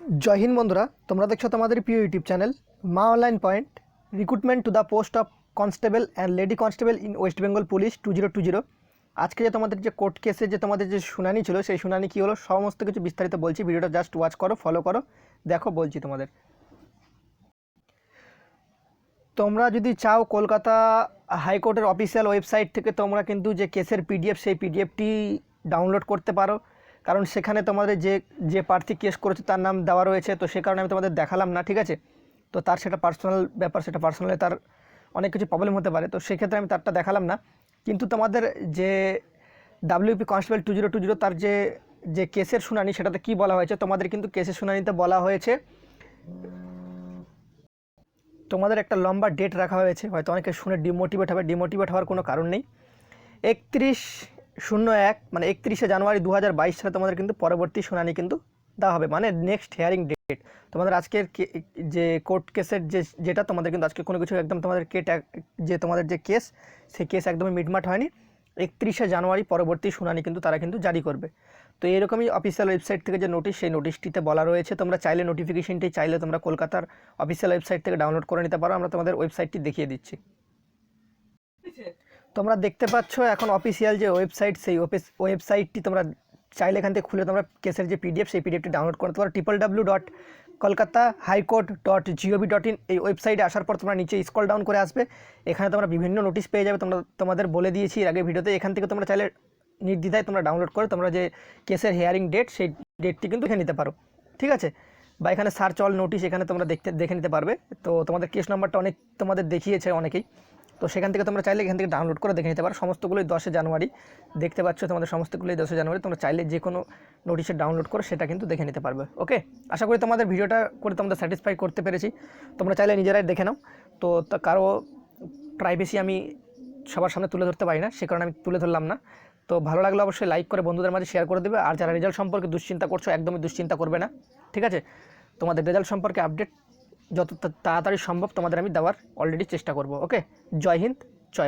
জয় হিন্দ বন্ধুরা, তোমরা দেখছ তোমাদের প্রিয় YouTube channel Maa online point recruitment to the post of constable and lady constable in West Bengal police two zero two zero আজকে যে তোমাদের যে কোর্ট কেসে যে তোমাদের যে শুনানি ছিল, সেই শুনানি কী হলো? সমস্ত কিছু বিস্তারিত বলছি, ভিডিওটা জাস্ট ওয়াচ করো ফলো করো, দেখো, বলছি তোমাদের। তোমরা যদি চাও কলকাতা হাইকোর্টের অফিসিয়াল ওয়েবসাইট থেকে তোমরা কিন্তু যে কেসের পিডিএফ সেই পিডিএফটি ডাউনলোড করতে পারো। কারণ সেখানে তোমাদের যে যে প্রার্থী কেস করেছে তার নাম দেওয়া রয়েছে, তো সে কারণে আমি তোমাদের দেখালাম না, ঠিক আছে? তো তার সেটা পার্সোনাল ব্যাপার, সেটা পার্সোনালি তার অনেক কিছু প্রবলেম হতে পারে, তো সেক্ষেত্রে আমি তারটা দেখালাম না। কিন্তু তোমাদের যে WP constable two zero two zero তার যে যে কেসের শুনানি, সেটাতে কী বলা হয়েছে? তোমাদের কিন্তু কেসের শুনানিতে বলা হয়েছে, তোমাদের একটা লম্বা ডেট রাখা হয়েছে, হয়তো অনেকে শুনে ডিমোটিভেট হবে ডিমোটিভেট হওয়ার কোনো কারণ নেই। একত্রিশ শূন্য এক মানে একত্রিশে জানুয়ারি দু হাজার বাইশ সালে তোমাদের কিন্তু পরবর্তী শুনানি কিন্তু দেওয়া হবে। মানে নেক্সট হিয়ারিং ডেট তোমাদের আজকের যে কোর্ট কেসের যে যেটা, তোমাদের কিন্তু আজকে কোনো কিছু একদম তোমাদের কেট যে তোমাদের যে কেস সেই কেস একদমই মিটমাট হয়নি। একত্রিশে জানুয়ারি পরবর্তী শুনানি কিন্তু তারা কিন্তু জারি করবে। তো এরকমই অফিসিয়াল ওয়েবসাইট থেকে যে নোটিশ সেই নোটিশটিতে বলা রয়েছে। তোমরা চাইলে নোটিফিকেশনটি চাইলে তোমরা কলকাতার অফিসিয়াল ওয়েবসাইট থেকে ডাউনলোড করে নিতে পারো। আমরা তোমাদের ওয়েবসাইটটি দেখিয়ে দিচ্ছি। তোমরা দেখতে পাচ্ছ এখন অফিসিয়াল যে ওয়েবসাইট সেই ওয়েবসাইটটি তোমরা চাইলে এখান থেকে খুলে তোমরা কেসের যে পিডিএফ সেই পিডিএফটি ডাউনলোড করতে পারো triple W dot Kolkata high court dot GOV dot in এই ওয়েবসাইটে আসার পর তোমরা নিচে স্কল ডাউন করে আসবে। এখানে তোমরা বিভিন্ন নোটিশ পেয়ে যাবে। তোমরা, তোমাদের বলে দিয়েছি এর আগে ভিডিওতে, এখান থেকে তোমরা চাইলে নির্দ্বিধায় তোমরা ডাউনলোড করে তোমরা যে কেসের হেয়ারিং ডেট সেই ডেটটি কিন্তু দেখে নিতে পারো। ঠিক আছে? বা এখানে সার্চ অল নোটিশ এখানে তোমরা দেখতে, দেখে নিতে পারবে। তো তোমাদের কেস নাম্বারটা অনেক তোমাদের দেখিয়েছে অনেকেই। তো সেখান থেকে তোমরা চাইলে এখান থেকে ডাউনলোড করে দেখে নিতে পারো। সমস্তগুলোই দশে জানুয়ারি। দেখতে পাচ্ছ তোমাদের সমস্তগুলোই দশে জানুয়ারি। তোমরা চাইলে যে কোনো নোটিশে ডাউনলোড করে সেটা কিন্তু দেখে নিতে পারবে। ওকে আশা করি তোমাদের ভিডিওটা করে তোমাদের স্যাটিসফাই করতে পেরেছি। তোমরা চাইলে নিজেরাই দেখে নাও। তো কারও প্রাইভেসি আমি সবার সামনে তুলে ধরতে পারি না, সে কারণে আমি তুলে ধরলাম না। তো ভালো লাগলে অবশ্যই লাইক করে বন্ধুদের মাঝে শেয়ার করে দেবে। আর যারা রেজাল্ট সম্পর্কে দুশ্চিন্তা করছ, একদমই দুশ্চিন্তা করবে না। ঠিক আছে? তোমাদের রেজাল্ট সম্পর্কে আপডেট যত তাড়াতাড়ি সম্ভব তোমাদের আমি দেওয়ার অলরেডি চেষ্টা করব ওকে জয় হিন্দ।